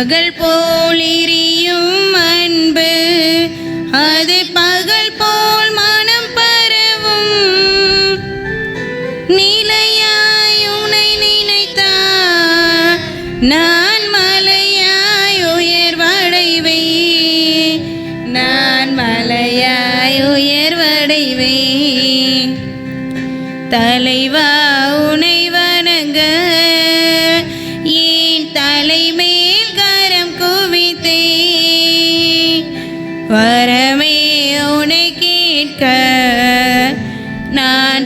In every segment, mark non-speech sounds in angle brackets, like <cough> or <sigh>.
பகல் போலிரியும் அன்பு. அது பகல் போல் மனம் பரவும். நிலையாய் உனை நினைத்தா நான் மலையாய் உயர்வடைவே நான் மலையாய் உயர்வடைவே தலைவா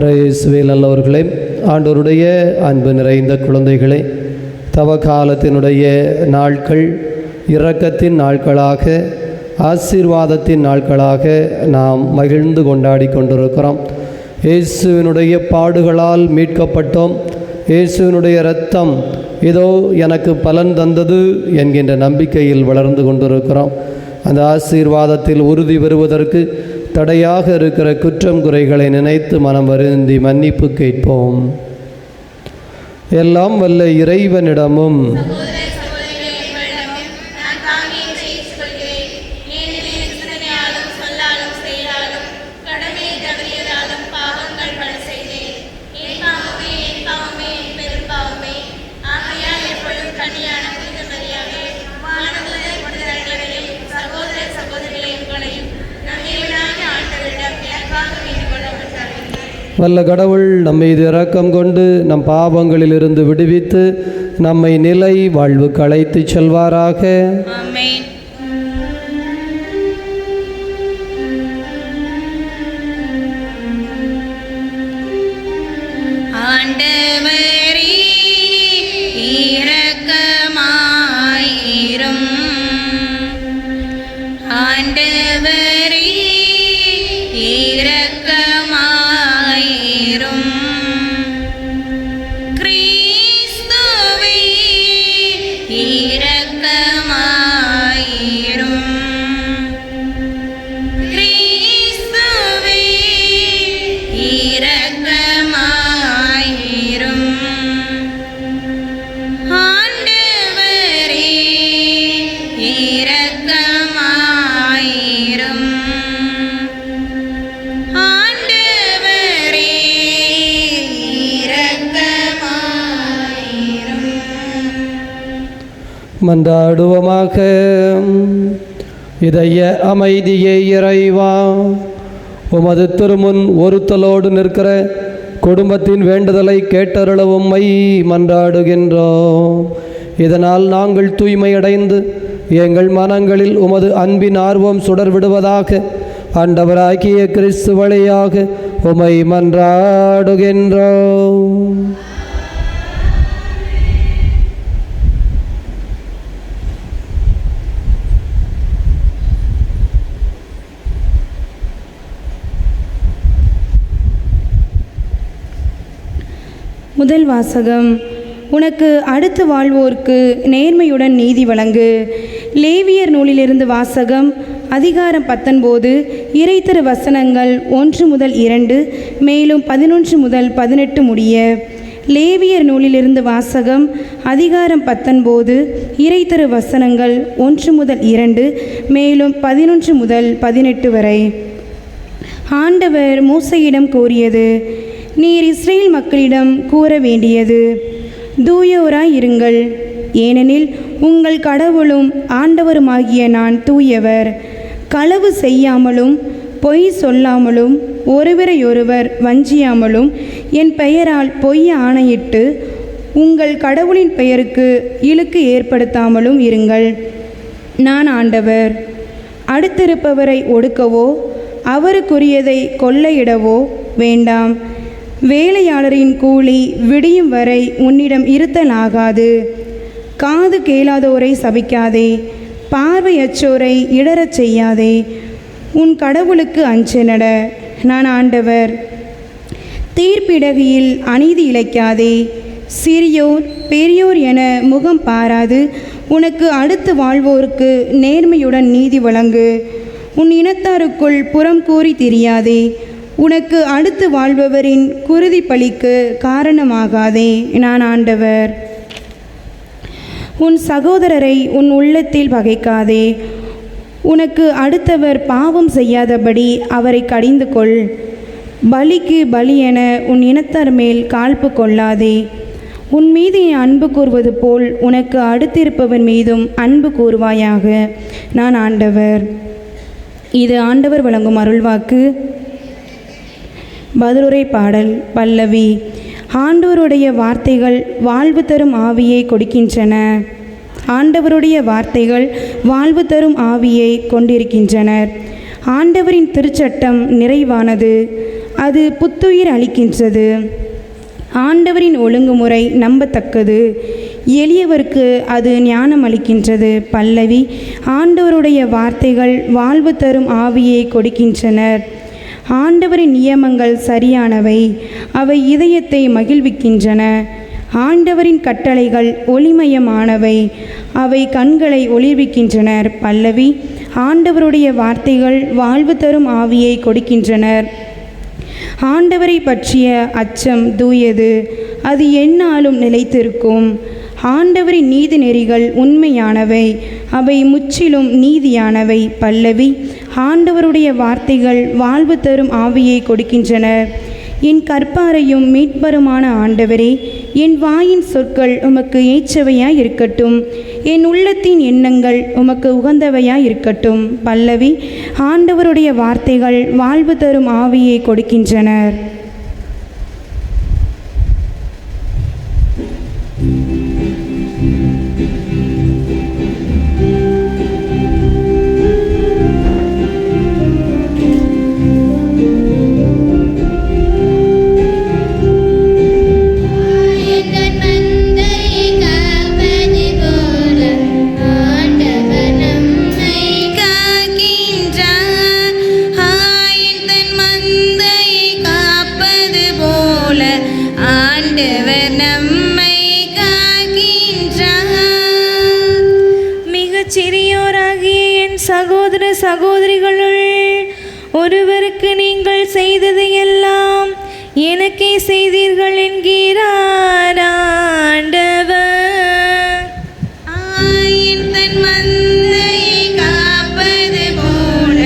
இயேசுவில் நல்லவர்களே ஆண்டோருடைய அன்பு நிறைந்த குழந்தைகளே தவ காலத்தினுடைய நாட்கள் இரக்கத்தின் நாட்களாக ஆசீர்வாதத்தின் நாட்களாக நாம் மகிழ்ந்து கொண்டாடி கொண்டிருக்கிறோம். இயேசுவினுடைய பாடுகளால் மீட்கப்பட்டோம். இயேசுவினுடைய இரத்தம் இதோ எனக்கு பலன் தந்தது என்கின்ற நம்பிக்கையில் வளர்ந்து கொண்டிருக்கிறோம். அந்த ஆசீர்வாதத்தில் உறுதி பெறுவதற்கு தடையாக இருக்கிற குற்றம் குறைகளை நினைத்து மனம் வருந்தி மன்னிப்பு கேட்போம். எல்லாம் வல்ல இறைவனிடமும் வல்ல கடவுள் நம்மை இது இரக்கம் கொண்டு நம் பாவங்களிலிருந்து விடுவித்து நம்மை நிலை வாழ்வுக்கு அழைத்துச் செல்வாராக. ஆண்டவரே இரக்கமாயிரும். மன்றாடுவோமாக இதய அமைதியை இறைவா. உமது திருமுன் ஒருத்தலோடு நிற்கிற குடும்பத்தின் வேண்டுதலை கேட்டருளவும் மை மன்றாடுகின்றோம். இதனால் நாங்கள் தூய்மையடைந்து எங்கள் மனங்களில் உமது அன்பின் ஆர்வம் சுடர் விடுவதாக ஆண்டவராகிய கிறிஸ்து வழியாக உமை மன்றாடுகின்றோம். முதல் வாசகம். உனக்கு அடுத்து வாழ்வோர்க்கு நேர்மையுடன் நீதி வழங்கு. லேவியர் நூலிலிருந்து வாசகம் அதிகாரம் பத்தொன்பது இறைத்தரு வசனங்கள் ஒன்று முதல் இரண்டு மேலும் பதினொன்று முதல் பதினெட்டு முடிய. லேவியர் நூலிலிருந்து வாசகம் அதிகாரம் பத்தொன்பது இறைத்தரு வசனங்கள் ஒன்று முதல் இரண்டு மேலும் பதினொன்று முதல் பதினெட்டு வரை. ஆண்டவர் மூசையிடம் கூறியது நீர் இஸ்ரேல் மக்களிடம் கூற வேண்டியது தூயோராய் இருங்கள் ஏனெனில் உங்கள் கடவுளும் ஆண்டவருமாகிய நான் தூயவர். களவு செய்யாமலும் பொய் சொல்லாமலும் ஒருவரையொருவர் வஞ்சியாமலும் என் பெயரால் பொய் ஆணையிட்டு உங்கள் கடவுளின் பெயருக்கு இழுக்கு ஏற்படுத்தாமலும் இருங்கள். நான் ஆண்டவர். அடுத்திருப்பவரை ஒடுக்கவோ அவருக்குரியதை கொள்ளையிடவோ வேண்டாம். வேலையாளரின் கூலி விடியும் வரை உன்னிடம் இருத்தல் ஆகாது காது கேளாதோரை சபிக்காதே. பார்வையற்றோரை இடறச் செய்யாதே. உன் கடவுளுக்கு அஞ்சு நட. நான் ஆண்டவர். தீர்ப்பிடகியில் அநீதி இழைக்காதே. சிறியோர் பெரியோர் என முகம் பாராது. உனக்கு அடுத்து வாழ்வோருக்கு நேர்மையுடன் நீதி வழங்கு. உன் இனத்தாருக்குள் புறம் கூறி தெரியாதே. உனக்கு அடுத்து வாழ்பவரின் குருதி பலிக்கு காரணமாகாதே நான் ஆண்டவர். உன் சகோதரரை உன் உள்ளத்தில் பகைக்காதே. உனக்கு அடுத்தவர் பாவம் செய்யாதபடி அவரை கடிந்து கொள் பலிக்கு பலி என உன் இனத்தார் மேல் காழ்ப்பு கொள்ளாதே. உன் மீது அன்பு கூறுவது போல் உனக்கு அடுத்திருப்பவன் மீதும் அன்பு கூறுவாயாக நான் ஆண்டவர். இது ஆண்டவர் வழங்கும் அருள்வாக்கு. பதிலுரை பாடல் பல்லவி. ஆண்டவருடைய வார்த்தைகள் வாழ்வு தரும் ஆவியை கொடுக்கின்றன. ஆண்டவருடைய வார்த்தைகள் வாழ்வு தரும் ஆவியை கொண்டிருக்கின்றனர். ஆண்டவரின் திருச்சட்டம் நிறைவானது. அது புத்துயிர் அளிக்கின்றது. ஆண்டவரின் ஒழுங்குமுறை நம்பத்தக்கது. எளியவருக்கு அது ஞானம் அளிக்கின்றது. பல்லவி ஆண்டவருடைய வார்த்தைகள் வாழ்வு தரும் ஆவியை கொடுக்கின்றனர். ஆண்டவரின் நியமங்கள் சரியானவை அவை இதயத்தை மகிழ்விக்கின்றன. ஆண்டவரின் கட்டளைகள் ஒளிமயமானவை அவை கண்களை ஒளிர்விக்கின்றனர். பல்லவி ஆண்டவருடைய வார்த்தைகள் வாழ்வு தரும் ஆவியை கொடுக்கின்றனர். ஆண்டவரை பற்றிய அச்சம் தூயது அது எந்நாளும் நிலைத்திருக்கும். ஆண்டவரின் நீதி நெறிகள் உண்மையானவை அவை முற்றிலும் நீதியானவை. பல்லவி ஆண்டவருடைய வார்த்தைகள் வாழ்வு தரும் ஆவியை கொடுக்கின்றன என் கற்பாரையும் மீட்பருமான ஆண்டவரே என் வாயின் சொற்கள் உமக்கு ஏற்றவையாய் இருக்கட்டும். என் உள்ளத்தின் எண்ணங்கள் உமக்கு உகந்தவையாய் இருக்கட்டும். பல்லவி ஆண்டவருடைய வார்த்தைகள் வாழ்வு தரும் ஆவியை கொடுக்கின்றனர். சிறியோராகிய என் சகோதர சகோதரிகளுள் ஒருவருக்கு நீங்கள் செய்தது எல்லாம் எனக்கே செய்தீர்கள் என்கிறார் ஆண்டவர். ஆயின் தன் மந்தையை காப்பது போல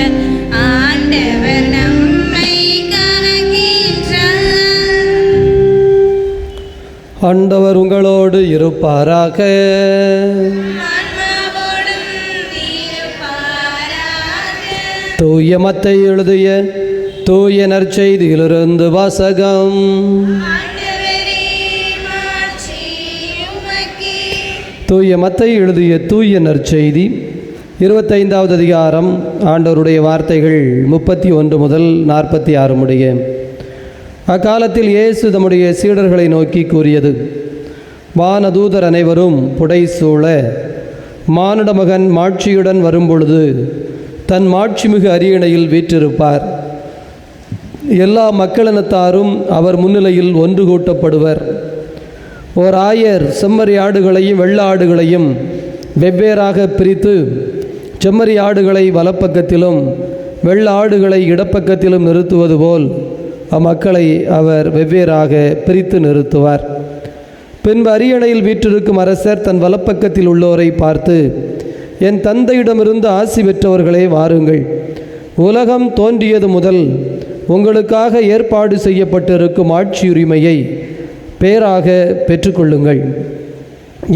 ஆண்டவர் நம்மை ஆண்டவர் உங்களோடு இருப்பாராக. தூய மத்தை எழுதிய தூய நற்செய்தியிலிருந்து வாசகம். தூய மத்தை எழுதிய தூய நற்செய்தி இருபத்தைந்தாவது அதிகாரம் ஆண்டவருடைய வார்த்தைகள் முப்பத்தி ஒன்று முதல் நாற்பத்தி ஆறு முடிய. அக்காலத்தில் இயேசு தம்முடைய சீடர்களை நோக்கி கூறியது வானதூதர் அனைவரும் புடைசூழ மானுட மகன் மாட்சியுடன் வரும்பொழுது தன் மாட்சிமிகு அரியணையில் வீற்றிருப்பார். எல்லா மக்களினத்தாரும் அவர் முன்னிலையில் ஒன்று கூட்டப்படுவர். ஓர் ஆயர் செம்மறி ஆடுகளையும் வெள்ள ஆடுகளையும் வெவ்வேறாக பிரித்து செம்மறி ஆடுகளை வலப்பக்கத்திலும் வெள்ள ஆடுகளை இடப்பக்கத்திலும் நிறுத்துவது போல் அம்மக்களை அவர் வெவ்வேறாக பிரித்து நிறுத்துவார். பின்பு அரியணையில் வீற்றிருக்கும் அரசர் தன் வலப்பக்கத்தில் உள்ளோரை பார்த்து என் தந்தையிடமிருந்து ஆசி பெற்றவர்களே வாருங்கள். உலகம் தோன்றியது முதல் உங்களுக்காக ஏற்பாடு செய்யப்பட்டிருக்கும் ஆட்சியுரிமையை பேராக பெற்றுக்கொள்ளுங்கள்.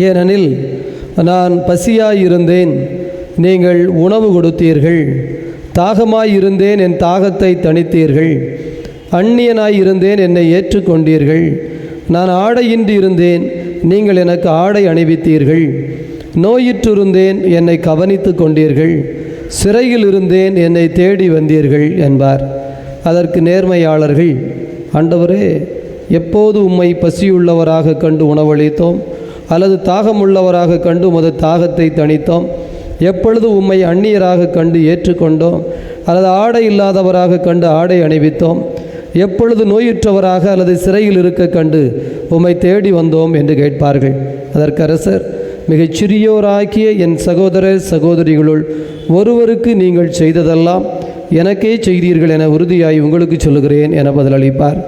ஏனெனில் நான் பசியாயிருந்தேன் நீங்கள் உணவு கொடுத்தீர்கள் தாகமாயிருந்தேன் என் தாகத்தை தணித்தீர்கள் அந்நியனாயிருந்தேன் என்னை ஏற்றுக்கொண்டீர்கள் நான் ஆடையின்றி இருந்தேன் நீங்கள் எனக்கு ஆடை அணிவித்தீர்கள். நோயிற்றிருந்தேன் என்னை கவனித்து கொண்டீர்கள். சிறையில் இருந்தேன் என்னை தேடி வந்தீர்கள் என்பார். அதற்கு நேர்மையாளர்கள் ஆண்டவரே எப்போது உம்மை பசியுள்ளவராக கண்டு உணவளித்தோம்? அல்லது தாகமுள்ளவராக கண்டு உமது தாகத்தை தணித்தோம்? எப்பொழுது உம்மை அந்நியராக கண்டு ஏற்றுக்கொண்டோம்? அல்லது ஆடை இல்லாதவராக கண்டு ஆடை அணிவித்தோம்? எப்பொழுது நோயுற்றவராக அல்லது சிறையில் இருக்க கண்டு உம்மை தேடி வந்தோம்? என்று கேட்பார்கள். அதற்கு அரசர் மிகச் சிறியோராக்கிய என் சகோதர சகோதரிகளுள் ஒருவருக்கு நீங்கள் செய்ததெல்லாம் எனக்கே செய்தீர்கள் என உறுதியாய் உங்களுக்கு சொல்லுகிறேன் என பதிலளிப்பார்.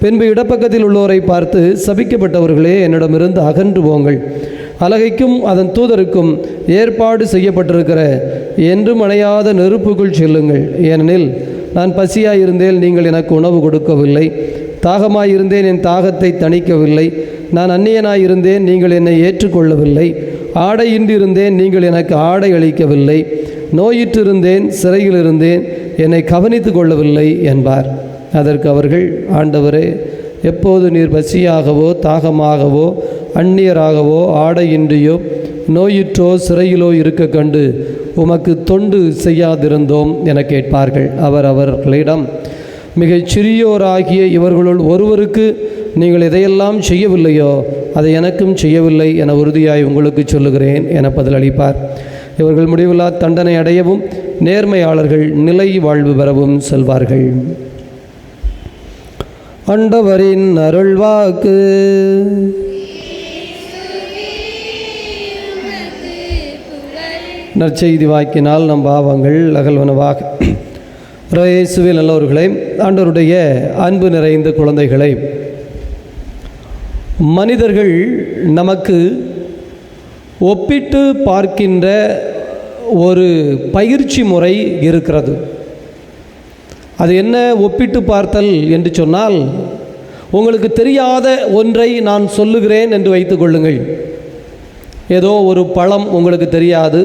பின்பு இடப்பக்கத்தில் உள்ளோரை பார்த்து சபிக்கப்பட்டவர்களே என்னிடமிருந்து அகன்று போங்கள். அலகைக்கும் அதன் தூதருக்கும் ஏற்பாடு செய்யப்பட்டிருக்கிற என்றும் அணையாத நெருப்புக்குள் செல்லுங்கள். ஏனெனில் நான் பசியாயிருந்தேன் நீங்கள் எனக்கு உணவு கொடுக்கவில்லை. தாகமாயிருந்தேன் என் தாகத்தை தணிக்கவில்லை. நான் அந்நியனாயிருந்தேன் நீங்கள் என்னை ஏற்றுக்கொள்ளவில்லை. ஆடையின்றி இருந்தேன் நீங்கள் எனக்கு ஆடை அளிக்கவில்லை. நோயிற்றிருந்தேன் சிறையில் இருந்தேன் என்னை கவனித்து கொள்ளவில்லை என்பார். அதற்கு அவர்கள் ஆண்டவரே எப்போது நீர் பசியாகவோ தாகமாகவோ அந்நியராகவோ ஆடையின்றியோ நோயுற்றோ சிறையிலோ இருக்க கண்டு உமக்கு தொண்டு செய்யாதிருந்தோம் என கேட்பார்கள். அவர் அவர்களிடம் மிகச் சிறியோராகிய இவர்களுள் ஒருவருக்கு நீங்கள் எதையெல்லாம் செய்யவில்லையோ அதை எனக்கும் செய்யவில்லை என உறுதியாய் உங்களுக்கு சொல்லுகிறேன் என பதிலளிப்பார். இவர்கள் முடிவில்லா தண்டனை அடையவும் நேர்மையாளர்கள் நிலை வாழ்வு பெறவும் செல்வார்கள். அண்டவரின் அருள்வாக்கு. நற்செய்தி வாக்கினால் நம் பாவங்கள் அகல்வனவாக. <clears throat> இயேசுவில் நல்லவர்களை ஆண்டவருடைய அன்பு நிறைந்த குழந்தைகளை மனிதர்கள் நமக்கு ஒப்பிட்டு பார்க்கின்ற ஒரு பயிற்சி முறை இருக்கிறது. அது என்ன ஒப்பிட்டு பார்த்தல் என்று சொன்னால் உங்களுக்கு தெரியாத ஒன்றை நான் சொல்லுகிறேன் என்று வைத்துக்கொள்ளுங்கள் ஏதோ ஒரு பழம் உங்களுக்கு தெரியாது.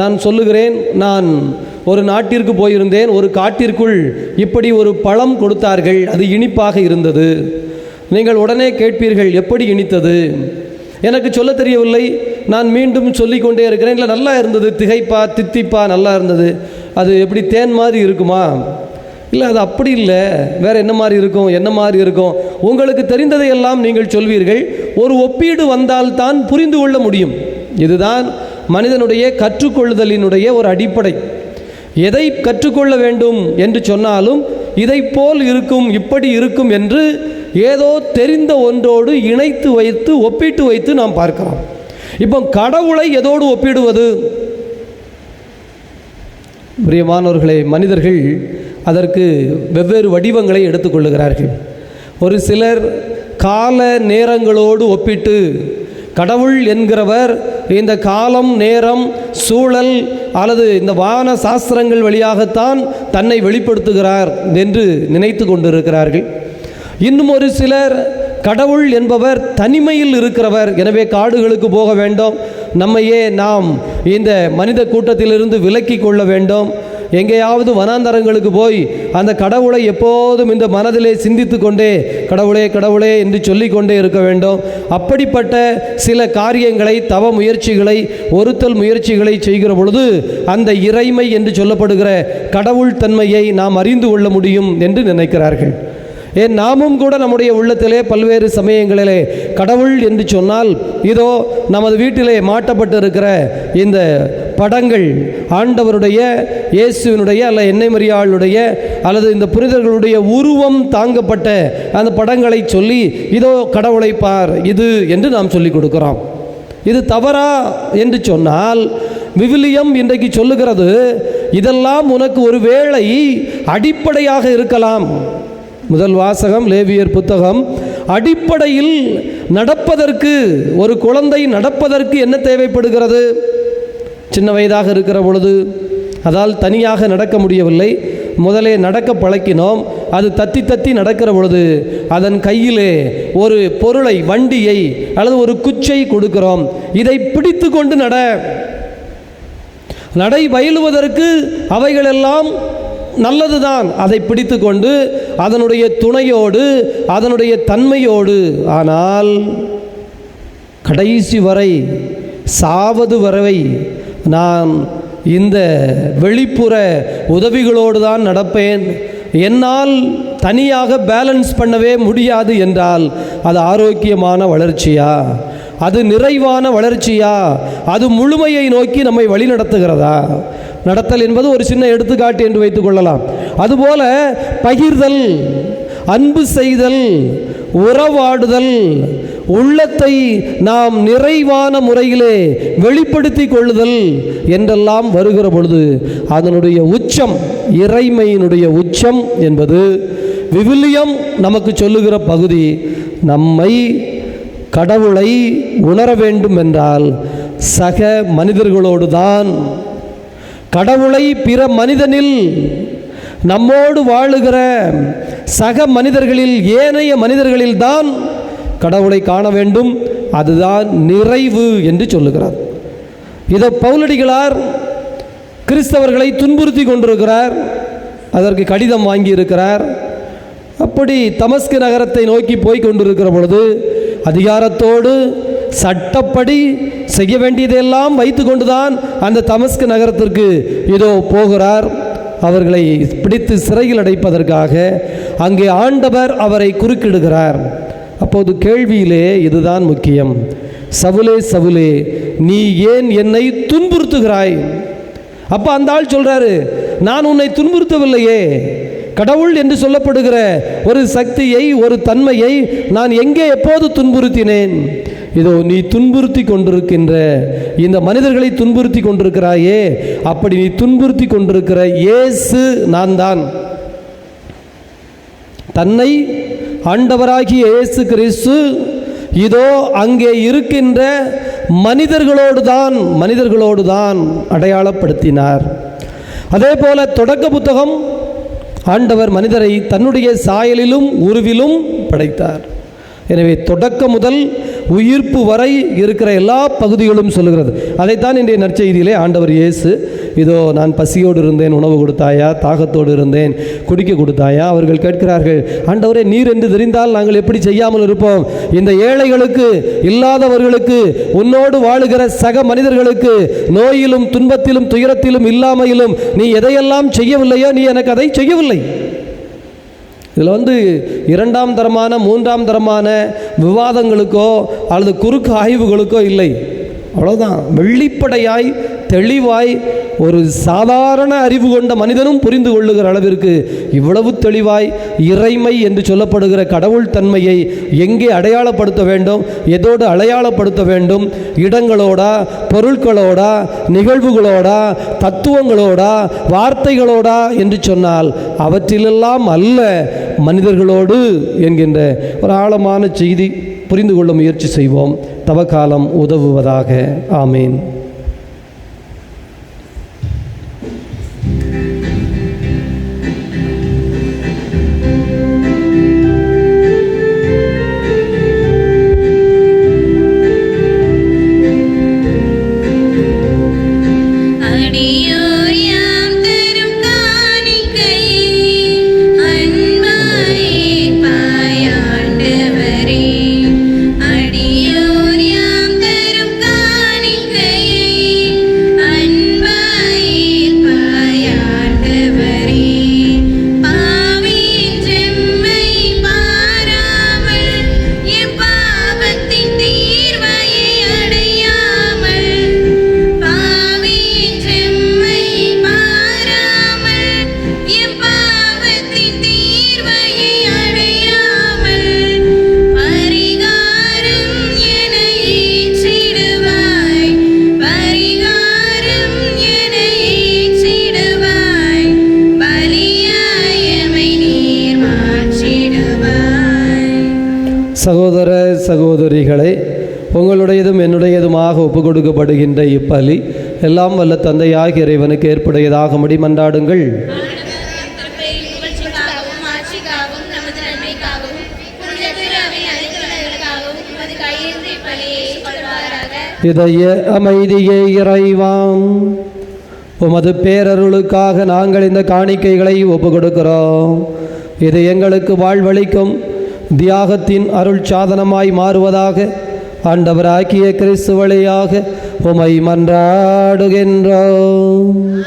நான் சொல்லுகிறேன் நான் ஒரு நாட்டிற்கு போயிருந்தேன் ஒரு காட்டிற்குள் இப்படி ஒரு பழம் கொடுத்தார்கள் அது இனிப்பாக இருந்தது. நீங்கள் உடனே கேட்பீர்கள் எப்படி இனித்தது? எனக்கு சொல்ல தெரியவில்லை. நான் மீண்டும் சொல்லிக்கொண்டே இருக்கிறேன். இல்லை நல்லா இருந்தது. திகைப்பா தித்திப்பா நல்லா இருந்தது. அது எப்படி தேன் மாதிரி இருக்குமா? இல்லை அது அப்படி இல்லை. வேறு என்ன மாதிரி இருக்கும்? என்ன மாதிரி இருக்கும்? உங்களுக்கு தெரிந்ததையெல்லாம் நீங்கள் சொல்வீர்கள். ஒரு ஒப்பீடு வந்தால் தான் புரிந்து கொள்ள முடியும். இதுதான் மனிதனுடைய கற்றுக்கொள்ளுதலினுடைய ஒரு அடிப்படை. எதை கற்றுக்கொள்ள வேண்டும் என்று சொன்னாலும் இதை போல் இருக்கும் இப்படி இருக்கும் என்று ஏதோ தெரிந்த ஒன்றோடு இணைத்து வைத்து ஒப்பிட்டு வைத்து நாம் பார்க்கிறோம் இப்போ கடவுளை எதோடு ஒப்பிடுவது? பிரியமானவர்களே மனிதர்கள் அதற்கு வெவ்வேறு வடிவங்களை எடுத்துக்கொள்ளுகிறார்கள் ஒரு சிலர் கால நேரங்களோடு ஒப்பிட்டு கடவுள் என்கிறவர் இந்த காலம் நேரம் சூழல் அல்லது இந்த வான சாஸ்திரங்கள் வழியாகத்தான் தன்னை வெளிப்படுத்துகிறார் என்று நினைத்து கொண்டிருக்கிறார்கள். இன்னும் ஒரு சிலர் கடவுள் என்பவர் தனிமையில் இருக்கிறவர். எனவே காடுகளுக்கு போக வேண்டும். நம்மையே நாம் இந்த மனித கூட்டத்திலிருந்து விலக்கி கொள்ள வேண்டும். எங்கேயாவது வனாந்தரங்களுக்கு போய் அந்த கடவுளை எப்போதும் இந்த மனதிலே சிந்தித்து கொண்டே கடவுளே கடவுளே என்று சொல்லிக்கொண்டே இருக்க வேண்டும். அப்படிப்பட்ட சில காரியங்களை தவ முயற்சிகளை ஒருத்தல் முயற்சிகளை செய்கிற பொழுது அந்த இறைமை என்று சொல்லப்படுகிற கடவுள் தன்மையை நாம் அறிந்து கொள்ள முடியும் என்று நினைக்கிறார்கள். ஏன் நாமும் கூட நம்முடைய உள்ளத்திலே பல்வேறு சமயங்களிலே கடவுள் என்று சொன்னால் இதோ நமது வீட்டிலே மாட்டப்பட்டு இருக்கிற இந்த படங்கள் ஆண்டவருடைய இயேசுவினுடைய அல்ல எண்ணெய் மரியாளுடைய அல்லது இந்த புனிதர்களுடைய உருவம் தாங்கப்பட்ட அந்த படங்களை சொல்லி இதோ கடவுளை பார் இது என்று நாம் சொல்லிக் கொடுக்கிறோம். இது தவறா என்று சொன்னால் விவிலியம் இன்றைக்கு சொல்லுகிறது இதெல்லாம் உனக்கு ஒரு வேளை அடிப்படையாக இருக்கலாம். முதல் வாசகம் லேவியர் புத்தகம். அடிப்படையில் நடப்பதற்கு ஒரு குழந்தை நடப்பதற்கு என்ன தேவைப்படுகிறது? சின்ன வயதாக இருக்கிற பொழுது அதால் தனியாக நடக்க முடியவில்லை. முதலே நடக்க பழக்கினோம். அது தத்தி தத்தி நடக்கிற பொழுது அதன் கையிலே ஒரு பொருளை வண்டியை அல்லது ஒரு குச்சை கொடுக்கிறோம். இதை பிடித்து கொண்டு நட. நடை பயிலுவதற்கு அவைகளெல்லாம் நல்லதுதான். அதை பிடித்து கொண்டு அதனுடைய துணையோடு அதனுடைய தன்மையோடு. ஆனால் கடைசி வரை சாவது வரை நான் இந்த வெளிப்புற உதவிகளோடு தான் நடப்பேன். என்னால் தனியாக பேலன்ஸ் பண்ணவே முடியாது என்றால் அது ஆரோக்கியமான வளர்ச்சியா? அது நிறைவான வளர்ச்சியா? அது முழுமையை நோக்கி நம்மை வழி நடத்துகிறதா நடத்தல் என்பது ஒரு சின்ன எடுத்துக்காட்டு என்று வைத்துக் கொள்ளலாம். அதுபோல பகிர்தல் அன்பு செய்தல் உறவாடுதல் உள்ளத்தை நாம் நிறைவான முறையிலே வெளிப்படுத்தி கொள்ளுதல் என்றெல்லாம் வருகிற பொழுது அதனுடைய உச்சம் இறைமையினுடைய உச்சம் என்பது விவிலியம் நமக்கு சொல்லுகிற பகுதி. நம்மை கடவுளை உணர வேண்டும் என்றால் சக மனிதர்களோடு தான் கடவுளை பிற மனிதனில் நம்மோடு வாழுகிற சக மனிதர்களில் ஏனைய மனிதர்களில் தான் கடவுளை காண வேண்டும். அதுதான் நிறைவு என்று சொல்லுகிறார். இதை பவுலடிகளார் கிறிஸ்தவர்களை துன்புறுத்தி கொண்டிருக்கிறார். அதற்கு கடிதம் வாங்கி இருக்கிறார். அப்படி தமஸ்கு நகரத்தை நோக்கி போய் கொண்டிருக்கிற பொழுது அதிகாரத்தோடு சட்டப்படி செய்ய வேண்டியதையெல்லாம் வைத்து கொண்டுதான் அந்த தமஸ்கு நகரத்திற்கு இதோ போகிறார். அவர்களை பிடித்து சிறையில் அடைப்பதற்காக அங்கே ஆண்டவர் அவரை குறுக்கிடுகிறார். அப்போது கேள்வியிலே இதுதான் முக்கியம். சவுலே சவுலே நீ ஏன் என்னை துன்புறுத்துகிறாய்? அப்போ அந்த ஆள் சொல்கிறாரு நான் உன்னை துன்புறுத்தவில்லையே. கடவுள் என்று சொல்லப்படுகிற ஒரு சக்தியை ஒரு தன்மையை நான் எங்கே எப்போது துன்புறுத்தினேன்? இதோ நீ துன்புறுத்தி கொண்டிருக்கின்ற இந்த மனிதர்களை துன்புறுத்தி கொண்டிருக்கிறாயே அப்படி நீ துன்புறுத்தி கொண்டிருக்கிற இயேசு நான் தான் தன்னை ஆண்டவராகிய இயேசு கிறிஸ்து இதோ அங்கே இருக்கின்ற மனிதர்களோடு தான் மனிதர்களோடு தான் அடையாளப்படுத்தினார். அதே போல தொடக்க புத்தகம் ஆண்டவர் மனிதரை தன்னுடைய சாயலிலும் உருவிலும் படைத்தார். எனவே தொடக்க முதல் உயிர்ப்பு வரை இருக்கிற எல்லா பகுதிகளும் சொல்லுகிறது. அதைத்தான் இன்றைய நற்செய்தியிலே ஆண்டவர் இயேசு இதோ நான் பசியோடு இருந்தேன் உணவு கொடுத்தாயா தாகத்தோடு இருந்தேன் குடிக்க கொடுத்தாயா அவர்கள் கேட்கிறார்கள் ஆண்டவரே நீர் என்று தெரிந்தால் நாங்கள் எப்படி செய்யாமல் இருப்போம்? இந்த ஏழைகளுக்கு இல்லாதவர்களுக்கு உன்னோடு வாழுகிற சக மனிதர்களுக்கு நோயிலும் துன்பத்திலும் துயரத்திலும் இல்லாமையிலும் நீ எதையெல்லாம் செய்யவில்லையோ நீ எனக்கு அதை செய்யவில்லை. இதில் வந்து இரண்டாம் தரமான மூன்றாம் தரமான விவாதங்களுக்கோ அல்லது குறுக்கு ஆய்வுகளுக்கோ இல்லை. அவ்வளோதான் வெள்ளிப்படையாய் தெளிவாய் ஒரு சாதாரண அறிவு கொண்ட மனிதனும் புரிந்து கொள்ளுகிற அளவிற்கு இவ்வளவு தெளிவாய் இறைமை என்று சொல்லப்படுகிற கடவுள் தன்மையை எங்கே அடையாளப்படுத்த வேண்டும் எதோடு அடையாளப்படுத்த வேண்டும் இடங்களோடா பொருட்களோடா நிகழ்வுகளோடா தத்துவங்களோடா வார்த்தைகளோடா என்று சொன்னால் அவற்றிலெல்லாம் அல்ல. மனிதர்களோடு என்கின்ற ஒரு ஆழமான செய்தி புரிந்து கொள்ள முயற்சி செய்வோம். தவக்காலம் உதவுவதாக. ஆமீன். சகோதர சகோதரிகளே உங்களுடையதும் என்னுடையதுமாக ஒப்பு கொடுக்கப்படுகின்ற இப்பலி எல்லாம் வல்ல தந்தையாகிய இறைவனுக்கு ஏற்புடையதாகும்படி மன்றாடுங்கள் புகழ்ச்சிக்காகவும் ஆட்சிக்காகவும் நமது நன்மைக்காகவும் புனித திருவின் அனைத்துலகளுக்காகவும் உமது கையேந்தி பலியை கொள்வாராக இதய அமைதியை இறைவாம் உமது பேரருளுக்காக நாங்கள் இந்த காணிக்கைகளை ஒப்பு கொடுக்கிறோம் இது எங்களுக்கு வாழ்வளிக்கும் தியாகத்தின் அருள் சாதனமாய் மாறுவதாக ஆண்டவராக்கிய ஆக்கிய வழியாக உமை மன்றாடுகின்றோம்.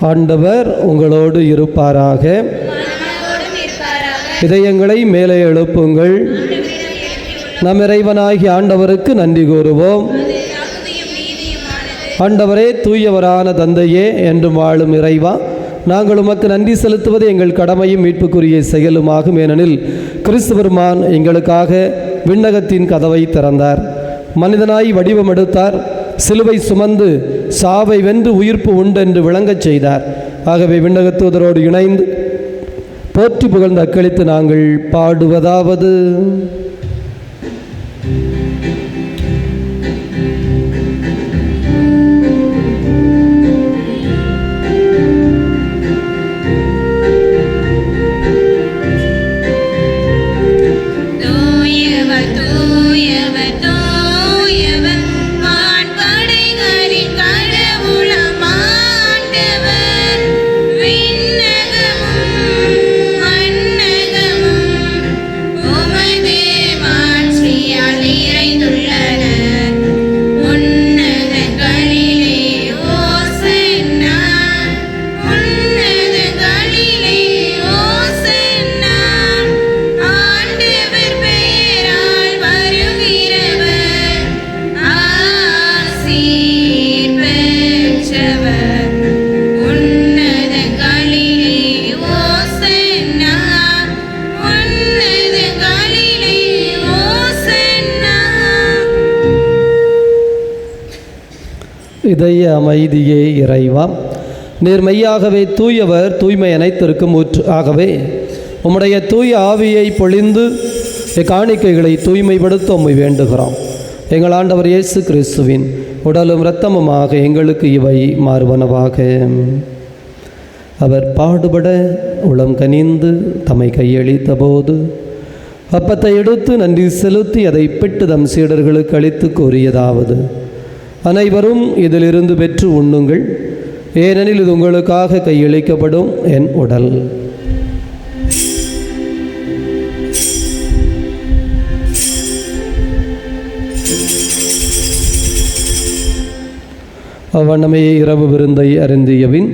ஆண்டவர் உங்களோடு இருப்பாராக. இதயங்களை மேலே எழுப்புங்கள். நம் இறைவனாகி ஆண்டவருக்கு நன்றி கூறுவோம். ஆண்டவரே தூயவரான தந்தையே என்றும் வாழும் இறைவா நாங்கள் உமக்கு நன்றி செலுத்துவது எங்கள் கடமையும் மீட்புக்குரிய செயலுமாகும் ஏனெனில் கிறிஸ்துவருமான் எங்களுக்காக விண்ணகத்தின் கதவை திறந்தார். மனிதனாய் வடிவமெடுத்தார் சிலுவை சுமந்து சாவை வென்று உயிர்ப்பு உண்டென்று விளங்கச் செய்தார். ஆகவே விண்ணகத்தூதரோடு இணைந்து போற்றி புகழ்ந்து அக்களித்து நாங்கள் பாடுவதாவது. இதய அமைதியே இறைவா. நீர் மெய்யாகவே தூயவர் தூய்மை அனைத்திற்கும் ஊற்று ஆகவே உம்முடைய தூய ஆவியை பொழிந்து காணிக்கைகளை தூய்மைப்படுத்த உம்மை வேண்டுகிறோம். எங்கள் ஆண்டவர் இயேசு கிறிஸ்துவின் உடலும் இரத்தமுமாக எங்களுக்கு இவை மாறுவனவாக. அவர் பாடுபட உளம் கனிந்து தம்மை கையளித்த போது அப்பத்தை எடுத்து நன்றி செலுத்தி அதை பெட்டு தம் சீடர்களுக்கு அளித்து கூறியதாவது அனைவரும் இதிலிருந்து பெற்று உண்ணுங்கள். ஏனெனில் இது உங்களுக்காக கையளிக்கப்படும் என் உடல். அவ்வண்ணமையை இரவு விருந்தை அருந்தியவின்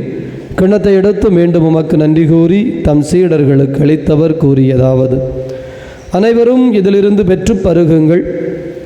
கிணத்தை எடுத்து மீண்டும் உமக்கு நன்றி கூறி தம் சீடர்களுக்கு அளித்தவர் கூறியதாவது. அனைவரும் இதிலிருந்து பெற்று பருகுங்கள்.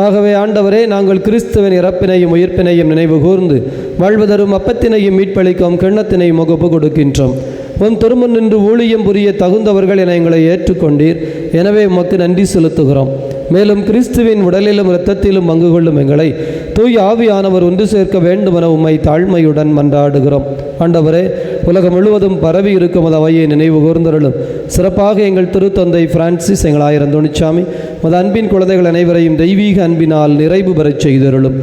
ஆகவே ஆண்டவரே நாங்கள் கிறிஸ்துவின் இறப்பினையும் உயிர்ப்பினையும் நினைவு கூர்ந்து வாழ்வதரும் அப்பத்தினையும் மீட்பளிக்கும் கிண்ணத்தினையும் முகப்பு கொடுக்கின்றோம். உன் திருமண் நின்று ஊழியம் புரிய தகுந்தவர்கள் என எங்களை ஏற்றுக்கொண்டீர். எனவே உமக்கு நன்றி செலுத்துகிறோம். மேலும் கிறிஸ்துவின் உடலிலும் இரத்தத்திலும் பங்கு கொள்ளும் எங்களை தூய் ஆவியானவர் ஒன்று சேர்க்க வேண்டுமென உம்மை தாழ்மையுடன் மன்றாடுகிறோம். ஆண்டவரே உலகம் முழுவதும் பரவி இருக்கும் அவையை நினைவு கூர்ந்தருளும். சிறப்பாக எங்கள் திருத்தந்தை பிரான்சிஸ் எங்கள் ஆயிரம் துணிச்சாமி மது அன்பின் குழந்தைகள் அனைவரையும் தெய்வீக அன்பினால் நிறைவு பெறச் செய்தருளும்.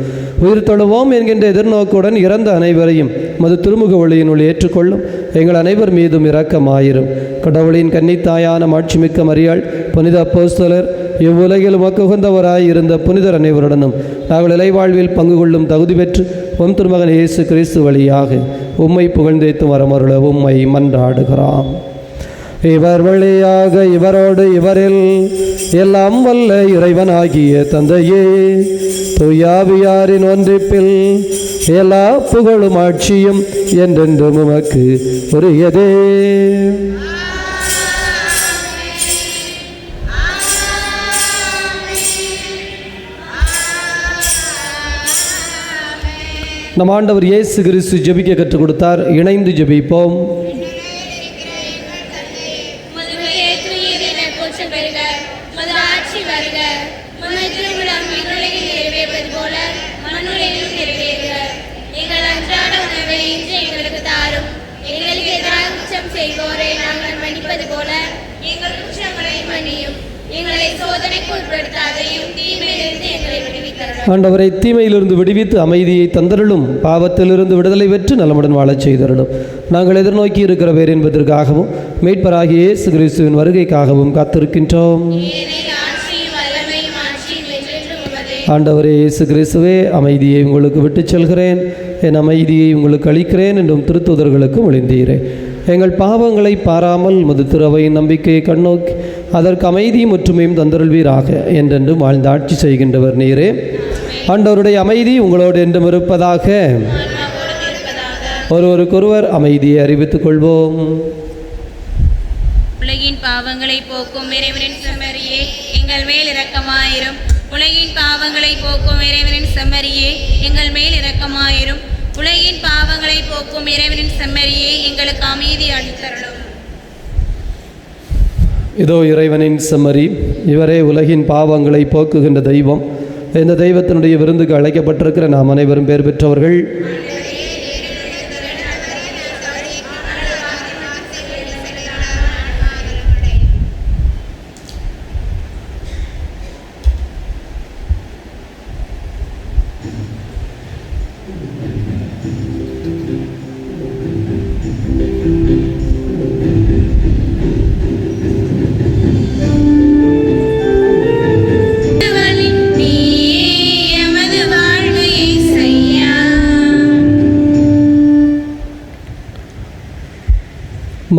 உயிர் தொழுவோம் என்கின்ற எதிர்நோக்குடன் இறந்த அனைவரையும் மது திருமுக ஒளியினுள் ஏற்றுக்கொள்ளும். எங்கள் அனைவர் மீதும் இரக்கமாயிரும். கடவுளின் கன்னித்தாயான மாட்சிமிக்க மரியாள் புனித அப்போஸ்தலர் இவ்வுலகில் உமக்கு உகந்தவராய் இருந்த புனிதர் அனைவருடனும் நாங்கள் இலைவாழ்வில் பங்கு கொள்ளும் தகுதி பெற்று உம் திருமகன் இயேசு கிறிஸ்து வழியாக உம்மை புகழ்ந்தேத்து வரமருள உம்மை மன்றாடுகிறான் இவர் வழியாக இவரோடு இவரில் எல்லாம் வல்ல இறைவனாகிய தந்தையே துயாவியாரின் ஒன்றிப்பில் எல்லா புகழும் ஆட்சியும் என்றென்றும் உமக்கு உரியதே. நம் ஆண்டவர் இயேசு கிறிஸ்து ஜெபிக்க கற்றுக் கொடுத்தார். இணைந்து ஜெபிப்போம் முதுமையே துயிரென போற்றம் பெறுக மது ஆட்சி வருக முன்னை திருவிழம் விண்ணுலகில் நிறைவேறுவது போல மண்ணுலகிலும் நிறைவேறுக எங்கள் அன்றாட உணவை இன்று எங்களுக்கு தாரும் எங்களுக்கு எதிராக குற்றம் செய்வோரை நாங்கள் மன்னிப்பது போல எங்கள் குற்றங்களை மன்னியும் எங்களை சோதனைக்கு உட்படுத்தாதையும் தீமையிலிருந்து எங்களை விடுவித்தரலாம் ஆண்டவரை தீமையிலிருந்து விடுவித்து அமைதியை தந்தருளும் பாவத்திலிருந்து விடுதலை பெற்று நலமுடன் வாழச் செய்தருளும். நாங்கள் எதிர்நோக்கி இருக்கிற பேர் என்பதற்காகவும் மீட்பராகிய இயேசு கிறிஸ்துவின் வருகைக்காகவும் காத்திருக்கின்றோம். ஆண்டவரே இயேசு கிறிஸ்துவே அமைதியை உங்களுக்கு விட்டுச் செல்கிறேன். என் அமைதியை உங்களுக்கு அளிக்கிறேன் என்றும் திருத்துதர்களுக்கு ஒளிந்தீரே எங்கள் பாவங்களை பாராமல் மது திறவையின் நம்பிக்கையை கண்ணோக்கி அதற்கு அமைதியும் ஒற்றுமையும் தந்தருள்வீராக என்றென்றும் வாழ்ந்து ஆட்சி செய்கின்றவர் நீரே. ஆண்டவருடைய அமைதி உங்களோடு என்றும் இருப்பதாக. ஒருவருக்கொருவர் அமைதியை அறிவித்துக் கொள்வோம். உலகின் பாவங்களை போக்கும் இறைவனின் செம்மறியே எங்கள் மேல் இரக்கமாயிரும். உலகின் பாவங்களை போக்கும் இறைவனின் செம்மறியே எங்கள் மேல் இரக்கமாயிரும். உலகின் பாவங்களை போக்கும் இறைவனின் செம்மறியே எங்களுக்கு அமைதி அளித்தருளும். இதோ இறைவனின் செம்மறி இவரே உலகின் பாவங்களை போக்குகின்ற தெய்வம். இந்த தெய்வத்தினுடைய விருந்துக்கு அழைக்கப்பட்டிருக்கிற நாம் அனைவரும் பேர் பெற்றவர்கள்.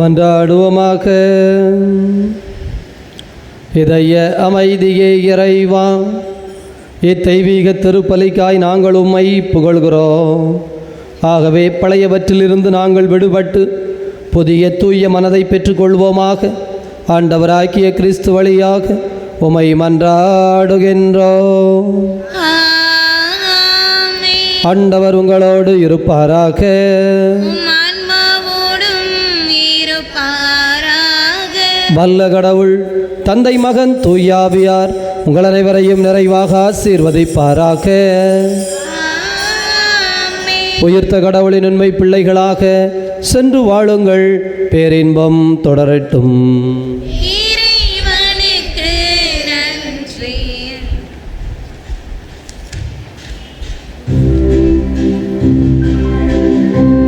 மன்றாடுவோமாக. இதய அமைதியே இறைவா இத்தெய்வீக திருப்பலிக்காய் நாங்கள் உம்மை புகழ்கிறோம். ஆகவே பழையவற்றிலிருந்து நாங்கள் விடுபட்டு புதிய தூய மனதை பெற்றுக்கொள்வோமாக. ஆண்டவராக்கிய கிறிஸ்து வழியாக உமை மன்றாடுகின்றோம். ஆண்டவர் உங்களோடு இருப்பாராக. வல்ல கடவுள் தந்தை மகன் தூயாவியார் உங்கள் அனைவரையும் நிறைவாக ஆசீர்வதிப்பாராக. உயிர்த்த கடவுளின் உண்மை பிள்ளைகளாக சென்று வாழுங்கள் பேரின்பம் தொடரட்டும்.